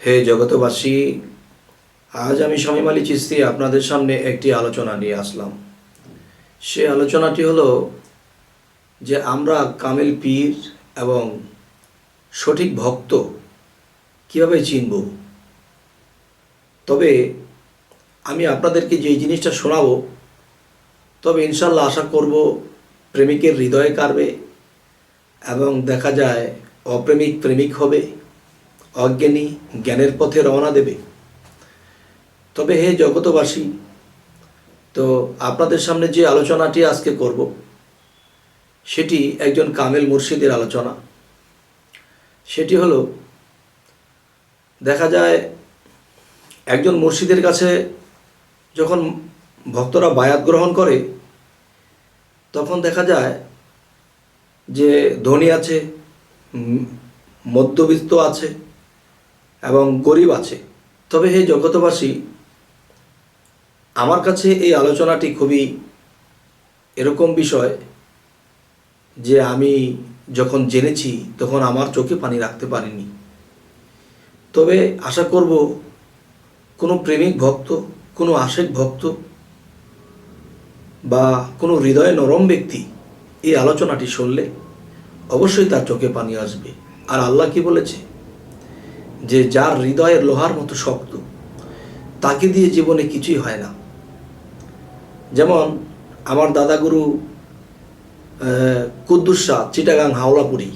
হে জগতবাসী আজ আমি শামীম আলী চিস্তি আপনাদের সামনে একটি আলোচনা নিয়ে আসলাম। সে আলোচনাটি হলো যে আমরা কামেল পীর এবং সঠিক ভক্ত কীভাবে চিনব? তবে আমি আপনাদেরকে যে জিনিসটা শোনাবো, তবে ইনশাল্লাহ আশা করব প্রেমিকের হৃদয়ে কাড়বে এবং দেখা যায় অপ্রেমিক প্রেমিক হবে। অজ্ঞানী জ্ঞানের পথে রওনা দেবে। তবে হে জগতবাসী তো আপনাদের সামনে যে আলোচনাটি আজকে করব, সেটি একজন কামেল মুর্শিদের আলোচনা। সেটি হলো, দেখা যায় একজন মুর্শিদের কাছে যখন ভক্তরা বায়াত গ্রহণ করে, তখন দেখা যায় যে ধনী আছে মধ্যবিত্ত আছে এবং গরিব আছে। তবে হে জগতবাসী আমার কাছে এই আলোচনাটি খুবই এরকম বিষয় যে আমি যখন জেনেছি তখন আমার চোখে পানি রাখতে পারিনি। তবে আশা করব কোনো প্রেমিক ভক্ত, কোনো আশেক ভক্ত বা কোনো হৃদয়ে নরম ব্যক্তি এই আলোচনাটি শুনলে অবশ্যই তার চোখে পানি আসবে। আর আল্লাহ কি বলেছে? যে যার হৃদয়ের লোহার মতো শক্ত, তাকে দিয়ে জীবনে কিছুই হয় না। যেমন আমার দাদাগুরু কুদ্দুস শাহ, চিটাগাং, হাওলাপুরি,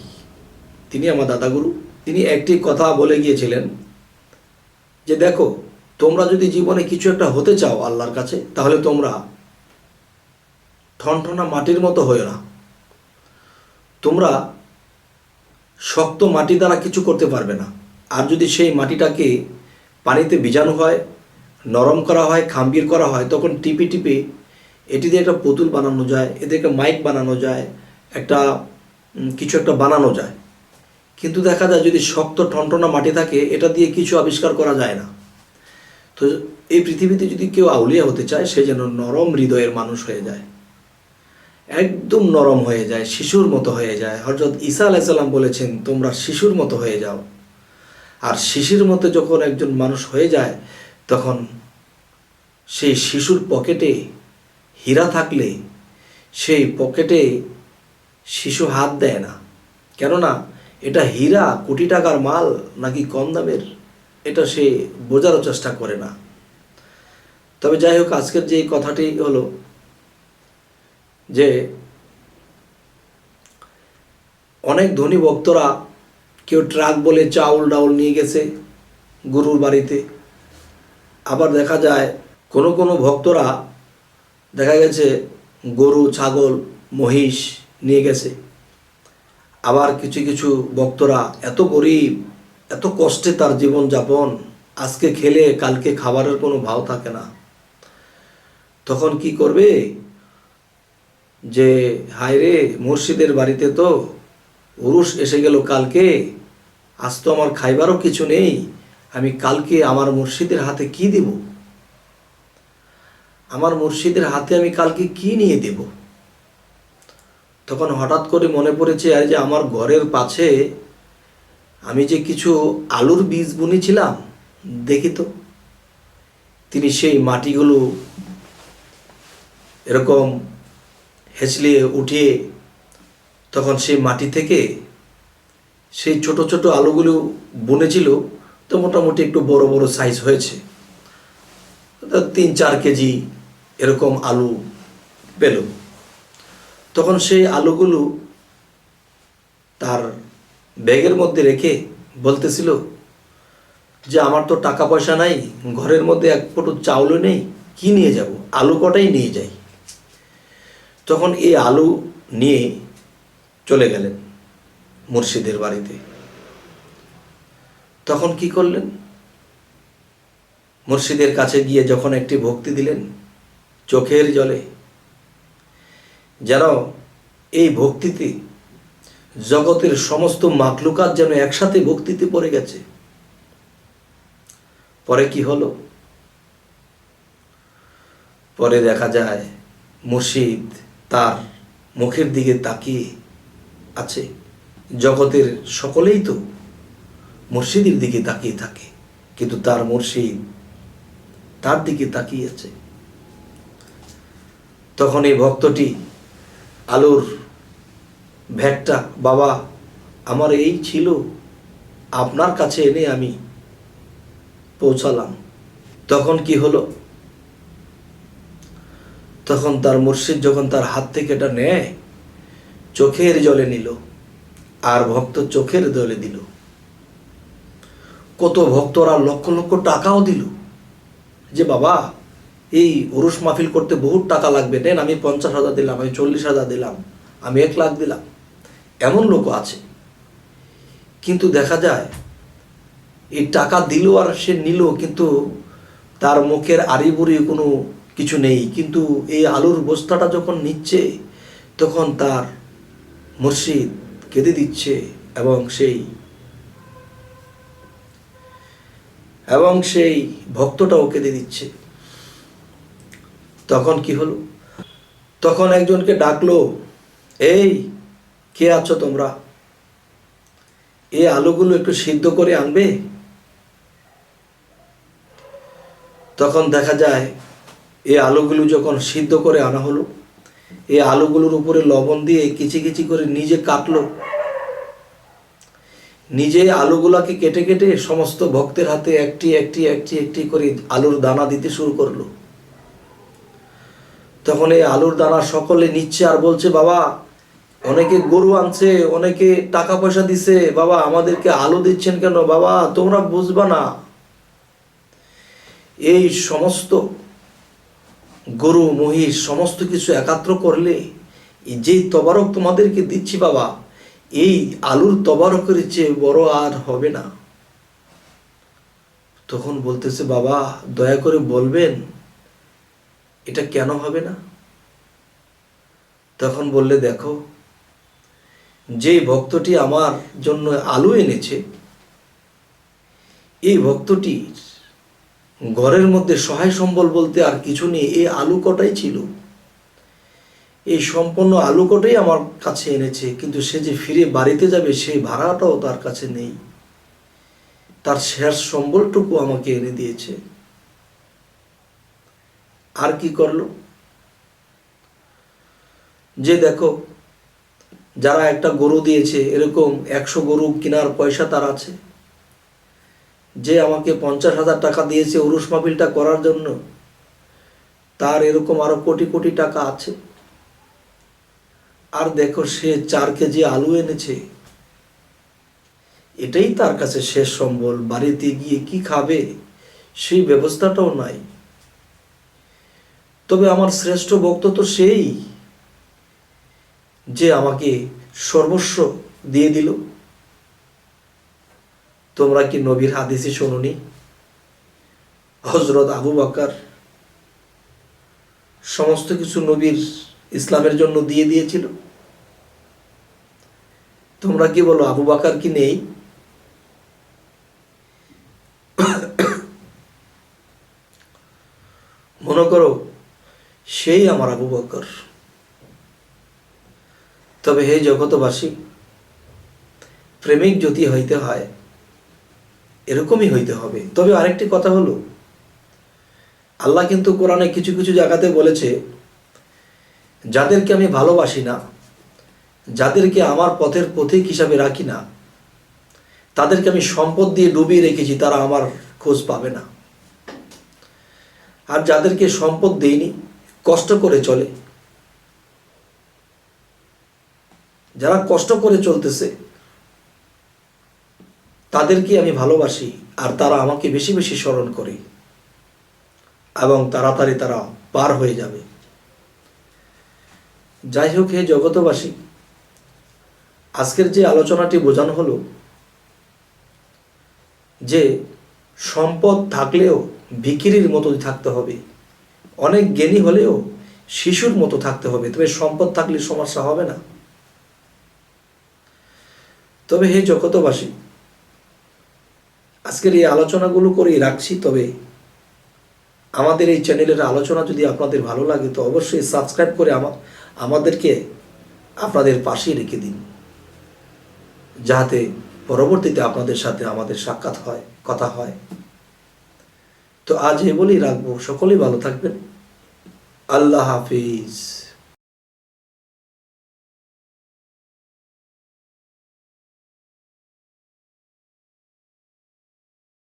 তিনি আমার দাদাগুরু। তিনি একটি কথা বলে গিয়েছিলেন যে, দেখো, তোমরা যদি জীবনে কিছু একটা হতে চাও আল্লাহর কাছে, তাহলে তোমরা ঠনঠনা মাটির মতো হয়েও না। তোমরা শক্ত মাটি দ্বারা কিছু করতে পারবে না। আর যদি সেই মাটিটাকে পানিতে ভিজানো হয়, নরম করা হয়, খাম্বির করা হয়, তখন টিপে টিপে এটি দিয়ে একটা পুতুল বানানো যায় এতে একটা মাইক বানানো যায়, একটা কিছু একটা বানানো যায়। কিন্তু দেখা যায় যদি শক্ত ঠনঠনা মাটি থাকে, এটা দিয়ে কিছু আবিষ্কার করা যায় না। তো এই পৃথিবীতে যদি কেউ আউলিয়া হতে চায়, সে যেন নরম হৃদয়ের মানুষ হয়ে যায়। একদম নরম হয়ে যায়, শিশুর মতো হয়ে যায়। হজরত ঈসা আলাইসাল্লাম বলেছেন, তোমরা শিশুর মতো হয়ে যাও। আর শিশির মতো যখন একজন মানুষ হয়ে যায়, তখন সেই শিশুর পকেটে হীরা থাকলে সেই পকেটে শিশু হাত দেয় না। কেননা এটা হীরা কোটি টাকার মাল, নাকি কম দামের, এটা সে বোঝারও চেষ্টা করে না। তবে যাই হোক, আজকের যে কথাটি হলো যে অনেক ধনী ভক্তরা কেউ ট্রাক বলে চাউল ডাউল নিয়ে গেছে গরুর বাড়িতে। আবার দেখা যায়, কোনো কোনো ভক্তরা দেখা গেছে গরু, ছাগল, মহিষ নিয়ে গেছে। আবার কিছু কিছু ভক্তরা এত গরিব, এত কষ্টে তার জীবন যাপন আজকে খেলে কালকে খাবারের কোনো ভাও থাকে না। তখন কি করবে? যে হায় রে মুর্শিদের বাড়িতে তো উরুষ এসে গেল কালকে আজ তো আমার খাইবারও কিছু নেই। আমি কালকে আমার মুর্শিদের হাতে কি দেব? আমার মুর্শিদের হাতে আমি কালকে কি নিয়ে দেব? তখন হঠাৎ করে মনে পড়েছে, আর যে আমার ঘরের পাশে আমি যে কিছু আলুর বীজ বুনেছিলাম, দেখি তো। তিনি সেই মাটিগুলো এরকম হেঁচলিয়ে উঠিয়ে তখন সেই মাটি থেকে সেই ছোট ছোট আলুগুলো বুনেছিল, তো মোটামুটি একটু বড় বড় সাইজ হয়েছে। তিন চার কেজি এরকম আলু পেল। তখন সেই আলুগুলো তার ব্যাগের মধ্যে রেখে বলতেছিল যে, আমার তো টাকা পয়সা নাই, ঘরের মধ্যে এক ফোটো চাউলও নেই, কি নিয়ে যাব? আলু কটাই নিয়ে যাই? তখন এই আলু নিয়ে চলে গেলেন। মুর্শিদের বাড়িতে। তখন কি করলেন? মুর্শিদের কাছে গিয়ে যখন একটি ভক্তি দিলেন, চোখের জলে, যেন এই ভক্তিতে জগতের সমস্ত মাকলুকাত যেন একসাথে ভক্তিতে পড়ে গেছে। পরে কি হলো? পরে দেখা যায় মুর্শিদ তার মুখের দিকে তাকিয়ে আছে। জগতের সকলেই তো মুর্শিদের দিকে তাকিয়ে থাকে, কিন্তু তার মুর্শিদ তার দিকে তাকিয়েছে তখন এই ভক্তটি আলোর ভ্যাটটা বাবা, আমার এই ছিল, আপনার কাছে এনে আমি পৌঁছালাম। তখন কি হলো? তখন তার মুর্শিদ যখন তার হাত থেকে এটা নেয়, চোখের জলে নিল। আর ভক্ত চোখের দলে দিল। কত ভক্তরা লক্ষ লক্ষ টাকাও দিল। যে বাবা, এই উরুস মাহফিল করতে বহুত টাকা লাগবে। নেন, আমি পঞ্চাশ হাজার দিলাম, আমি চল্লিশ হাজার দিলাম, আমি এক লাখ দিলাম। এমন লোক আছে। কিন্তু দেখা যায়, এই টাকা দিল আর সে নিল, কিন্তু তার মুখের আড়িবুড়ি কোনো কিছু নেই। কিন্তু এই আলুর বস্তাটা যখন নিচ্ছে, তখন তার মুর্শিদ কেঁদে দিচ্ছে এবং সেই এবং সেই ভক্তটাও কেঁদে দিচ্ছে। তখন কি হলো? তখন একজনকে ডাকলো, এই, কে আছো তোমরা? এই আলুগুলো একটু সিদ্ধ করে আনবে? তখন দেখা যায়, এই আলুগুলো যখন সিদ্ধ করে আনা হলো এই আলুগুলোর উপরে লবণ দিয়ে কিচি কিচি করে নিজে কাটলো। নিজে আলুগুলাকে কেটে কেটে সমস্ত ভক্তের হাতে একটি একটি একটি একটি করে আলুর দানা দিতে শুরু করল। তখন এই আলুর দানা সকলে নিচ্ছে আর বলছে, বাবা, অনেকে গরু আনছে, অনেকে টাকা পয়সা দিছে, বাবা, আমাদেরকে আলু দিচ্ছেন কেন? বাবা, তোমরা বুঝবা না। এই সমস্ত গরু, মহিষ, সমস্ত কিছু একাত্র করলে যেই তবারক তোমাদেরকে দিচ্ছি বাবা, এই আলুর তবারকের চেয়ে বড় আর হবে না। তখন বলতেছে, বাবা, দয়া করে বলবেন, এটা কেন হবে না? তখন বললে, দেখো যে ভক্তটি আমার জন্য আলু এনেছে, এই ভক্তটির ঘরের মধ্যে সহায় সম্বল বলতে আর কিছু নেই, এই আলু কটাই ছিল? এই সম্পূর্ণ আলু কটাই আমার কাছে এনেছে, কিন্তু সে যে ফিরে বাড়িতে যাবে, সেই ভাড়াটাও তার কাছে নেই। তার শেষ সম্বলটুকু আমাকে এনে দিয়েছে। আর কি করল? যে দেখো, যারা একটা গরু দিয়েছে, এরকম একশো গরু কেনার পয়সা তার আছে। যে আমাকে পঞ্চাশ হাজার টাকা দিয়েছে উরুস মাহফিলটা করার জন্য, তার এরকম আরও কোটি কোটি টাকা আছে। আর দেখো, সে চার কেজি আলু এনেছে। এটাই তার কাছে শেষ সম্বল। বাড়িতে গিয়ে কি খাবে? সেই ব্যবস্থাটাও নাই। তবে আমার শ্রেষ্ঠ ভক্ত তো সেই, যে আমাকে সর্বস্ব দিয়ে দিল। তোমরা কি নবীর হাদিসে শোনি হজরত আবু বাকার সমস্ত কিছু নবীর ইসলামের জন্য দিয়ে দিয়েছিল। তোমরা কি বলো, আবু বাকার কি নেই? মনে করো, সেই আমার আবু বকর। তবে হে জগতবাসী প্রেমিক যদি হইতে হয় এরকমই হইতে হবে। তবে আরেকটি কথা হলো, আল্লাহ কিন্তু কোরআনে কিছু কিছু জায়গাতে বলেছে, যাদেরকে আমি ভালোবাসি না, যাদেরকে আমার পথের পথিক হিসাবে রাখি না, তাদেরকে আমি সম্পদ দিয়ে ডুবিয়ে রেখেছি, তারা আমার খোঁজ পাবে না। আর যাদেরকে সম্পদ দেইনি, কষ্ট করে চলে। যারা কষ্ট করে চলতেছে তাদেরকে আমি ভালোবাসি আর তারা আমাকে বেশি বেশি স্মরণ করে এবং তাড়াতাড়ি তারা পার হয়ে যাবে। যাই হোক, হে জগতবাসী আজকের যে আলোচনাটি বোঝানো হলো যে সম্পদ থাকলেও ভিকিরির মতো থাকতে হবে, অনেক জ্ঞানী হলেও শিশুর মতো থাকতে হবে, তবে সম্পদ থাকলে সমস্যা হবে না। তবে হে জগতবাসী আজকের এই আলোচনাগুলো করেই রাখছি, তবে আমাদের এই চ্যানেলের আলোচনা যদি আপনাদের ভালো লাগে, তো অবশ্যই সাবস্ক্রাইব করে আমা, আমাদেরকে আপনাদের পাশেই রেখে দিন। যাতে পরবর্তীতে আপনাদের সাথে আমাদের সাক্ষাৎ হয়, কথা হয়। তো আজ এ বলেই রাখব। সকলেই ভালো থাকবেন। আল্লাহ হাফিজ।